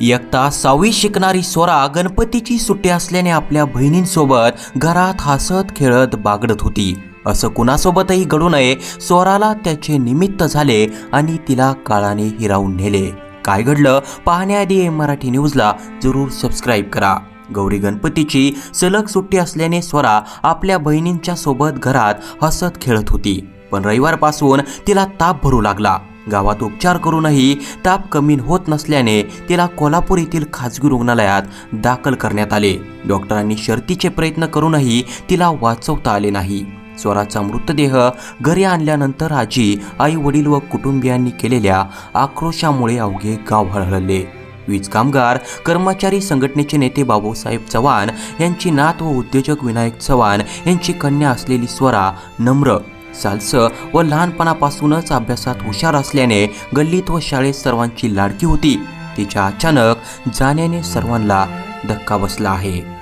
एकता सहावी शिकणारी स्वरा गणपतीची सुट्टी असल्याने आपल्या बहिणींसोबत घरात हसत खेळत बागडत होती. असं कुणासोबतही घडू नये स्वराला त्याचे निमित्त झाले आणि तिला काळाने हिरावून नेले. काय घडलं? पाहण्याआधी एम मराठी न्यूजला जरूर सबस्क्राईब करा. गौरी गणपतीची सलग सुट्टी असल्याने स्वरा आपल्या बहिणींच्या सोबत घरात हसत खेळत होती. पण रविवारपासून तिला ताप भरू लागला. गावात उपचार करूनही ताप कमी होत नसल्याने तिला कोल्हापूर येथील खाजगी रुग्णालयात दाखल करण्यात आले. डॉक्टरांनी शर्तीचे प्रयत्न करूनही तिला वाचवता आले नाही. स्वराचा मृतदेह घरी आणल्यानंतर आजी आई वडील व कुटुंबियांनी केलेल्या आक्रोशामुळे अवघे गाव हळहळले. वीज कामगार कर्मचारी संघटनेचे नेते बाबूसाहेब चव्हाण यांची नात व उद्योजक विनायक चव्हाण यांची कन्या असलेली स्वरा नम्र सालस व लहानपणापासूनच अभ्यासात हुशार असल्याने गल्लीत व शाळेत सर्वांची लाडकी होती. तिच्या अचानक जाण्याने सर्वांना धक्का बसला आहे.